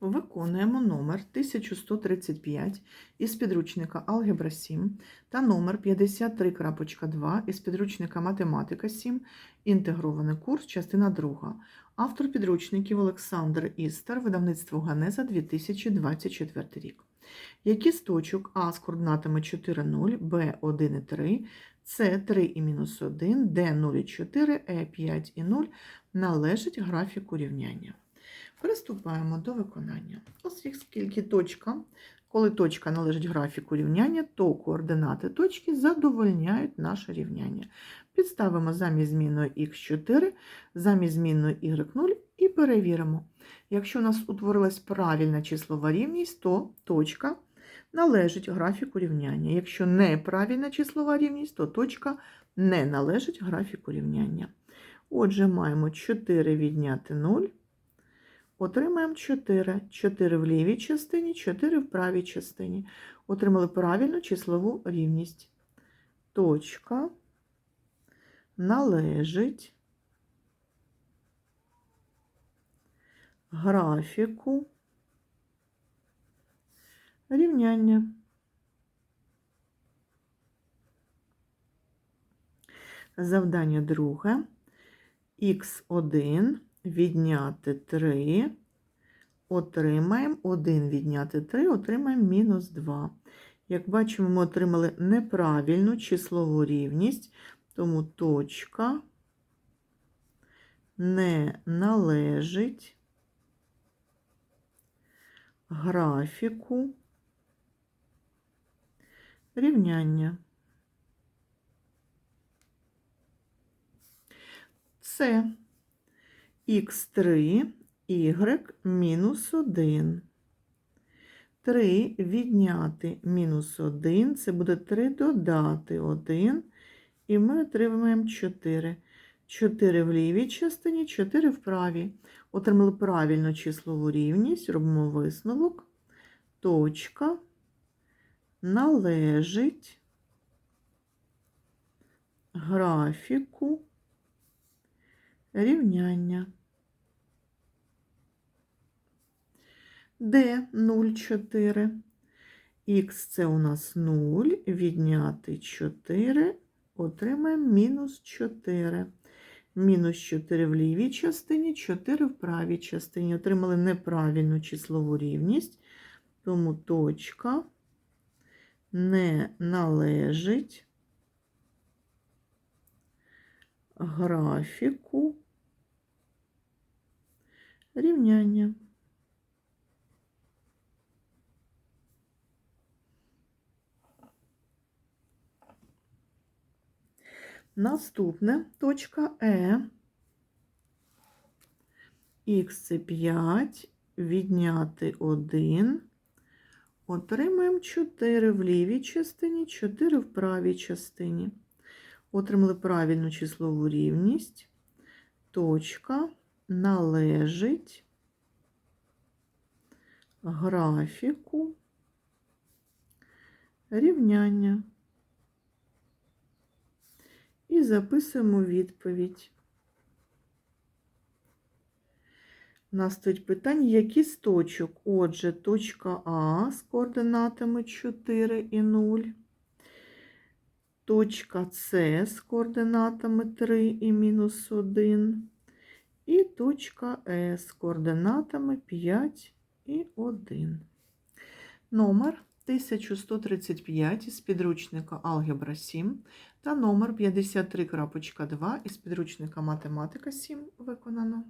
виконуємо номер 1135 із підручника Алгебра 7 та номер 53.2 із підручника Математика 7, інтегрований курс, частина 2. Автор підручників Олександр Істер, видавництво Ганеза 2024 рік. Які з точок А з координатами 4, 0, Б 1 і 3, С 3 і мінус 1, Д 0 і 4, Е 5 і 0 належать графіку рівняння. Приступаємо до виконання. Оскільки точка, коли точка належить графіку рівняння, то координати точки задовольняють наше рівняння. Підставимо замість змінної х4, замість змінної y0 і перевіримо. Якщо у нас утворилась правильна числова рівність, то точка належить графіку рівняння. Якщо неправильна числова рівність, то точка не належить графіку рівняння. Отже, маємо 4 відняти 0. Отримаємо 4. 4 в лівій частині, 4 в правій частині. Отримали правильну числову рівність. Точка належить графіку рівняння. Завдання друге. Х1 відняти 3, отримаємо 1 відняти 3, отримаємо мінус 2. Як бачимо, ми отримали неправильну числову рівність, тому точка не належить графіку рівняння. Це х3 y мінус 1. 3 відняти мінус 1, це буде 3 додати 1, і ми отримаємо 4. 4 в лівій частині, 4 в правій. Отримали правильну числову рівність, робимо висновок. Точка належить графіку рівняння. Д 0,4. Х це у нас 0, відняти 4, отримаємо мінус 4. Мінус 4 в лівій частині, 4 в правій частині. Отримали неправильну числову рівність, тому точка не належить графіку рівняння. Наступне точка Е. Х це 5, відняти 1. Отримаємо 4 в лівій частині, 4 в правій частині. Отримали правильну числову рівність. Точка належить графіку рівняння. І записуємо відповідь. У нас стоїть питання, які з точок? Отже, точка А з координатами 4 і 0. Точка С з координатами 3 і мінус 1. І точка Е з координатами 5 і 1. Номер 1135 із підручника Алгебра 7 та номер 53.2 із підручника Математика 7 виконано.